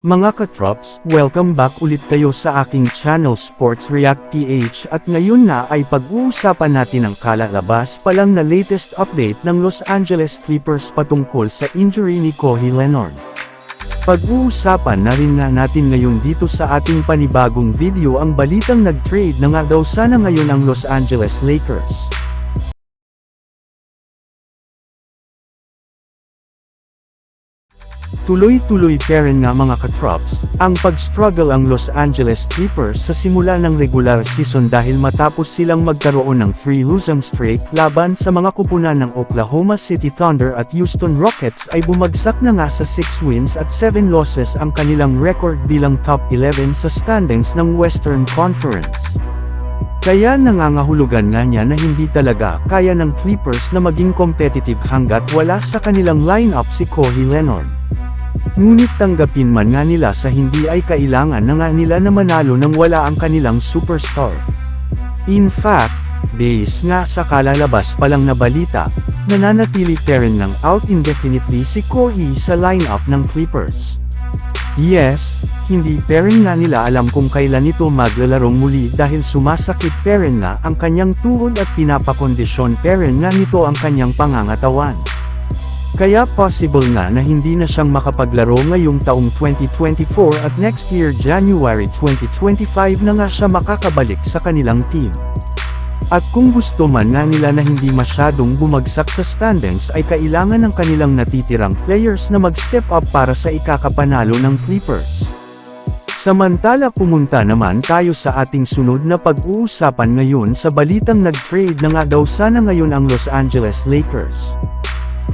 Mga katrops, welcome back ulit kayo sa aking channel Sports React PH at ngayon na ay pag-uusapan natin ang kalalabas pa lang na latest update ng Los Angeles Clippers patungkol sa injury ni Kobe Leonard. Pag-uusapan na rin nga natin ngayon dito sa ating panibagong video ang balitang nag-trade na nga daw sana ngayon ang Los Angeles Lakers. Tuloy-tuloy pa rin nga mga katrops, ang pag-struggle ang Los Angeles Clippers sa simula ng regular season dahil matapos silang magkaroon ng 3 losing streak laban sa mga kupunan ng Oklahoma City Thunder at Houston Rockets ay bumagsak na nga sa 6 wins at 7 losses ang kanilang record bilang top 11 sa standings ng Western Conference. Kaya nangangahulugan nga niya na hindi talaga kaya ng Clippers na maging competitive hanggat wala sa kanilang lineup si Kawhi Leonard. Ngunit tanggapin man nga nila sa hindi ay kailangan na nga nila na manalo nang wala ang kanilang superstar. In fact, base nga sa kalalabas pa lang na balita, nananatili pa rin ng out indefinitely si Kawhi sa lineup ng Clippers. Yes, hindi pa rin nga nila alam kung kailan ito maglalarong muli dahil sumasakit pa rin nga ang kanyang tuhod at pinapakondisyon pa rin nga nito ang kanyang pangangatawan. Kaya possible nga na hindi na siyang makapaglaro ngayong taong 2024 at next year January 2025 na nga siya makakabalik sa kanilang team. At kung gusto man nga nila na hindi masyadong bumagsak sa standings ay kailangan ng kanilang natitirang players na mag-step up para sa ikakapanalo ng Clippers. Samantala pumunta naman tayo sa ating sunod na pag-uusapan ngayon sa balitang nag-trade na nga daw sana ngayon ang Los Angeles Lakers.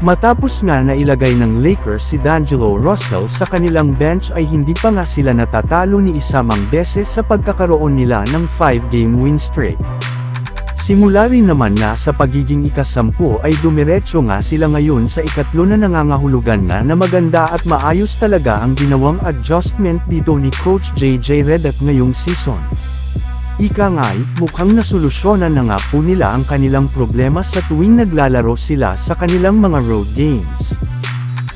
Matapos nga na ilagay ng Lakers si D'Angelo Russell sa kanilang bench ay hindi pa nga sila natatalo ni isamang beses sa pagkakaroon nila ng 5-game win streak. Simula rin naman nga sa pagiging ikasampu ay dumiretso nga sila ngayon sa ikatlo na nangangahulugan nga na maganda at maayos talaga ang ginawang adjustment dito ni Coach JJ Redick ngayong season. Ika nga'y, mukhang nasolusyonan na nga po nila ang kanilang problema sa tuwing naglalaro sila sa kanilang mga road games.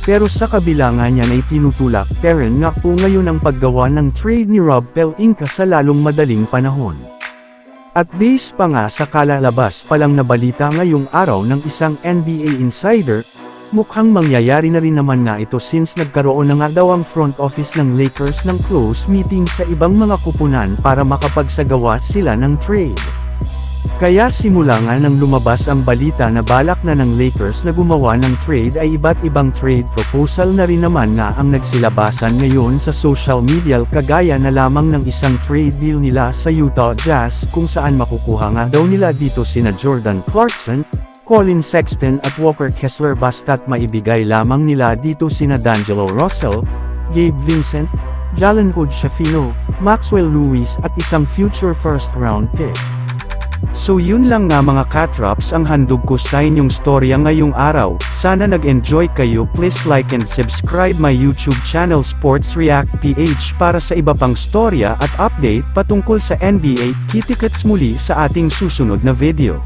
Pero sa kabila nga niyan ay tinutulak pa rin nga po ngayon ang paggawa ng trade ni Rob Pelinka sa lalong madaling panahon. At base pa nga sa kalalabas pa lang na balita ngayong araw ng isang NBA insider, mukhang mangyayari na rin naman nga ito since nagkaroon na nga daw ang front office ng Lakers ng close meeting sa ibang mga kupunan para makapagsagawa sila ng trade. Kaya simula nga nang lumabas ang balita na balak na ng Lakers na gumawa ng trade ay iba't ibang trade proposal na rin naman nga ang nagsilabasan ngayon sa social media kagaya na lamang ng isang trade deal nila sa Utah Jazz kung saan makukuha nga daw nila dito sina Jordan Clarkson, Colin Sexton at Walker Kessler basta't maibigay lamang nila dito sina D'Angelo Russell, Gabe Vincent, Jalen Hood Shafino, Maxwell Lewis at isang future first round pick. So yun lang nga mga katrops ang handog ko sa inyong storya ngayong araw, sana nag-enjoy kayo please like and subscribe my YouTube channel Sports React PH para sa iba pang storya at update patungkol sa NBA, kitikets muli sa ating susunod na video.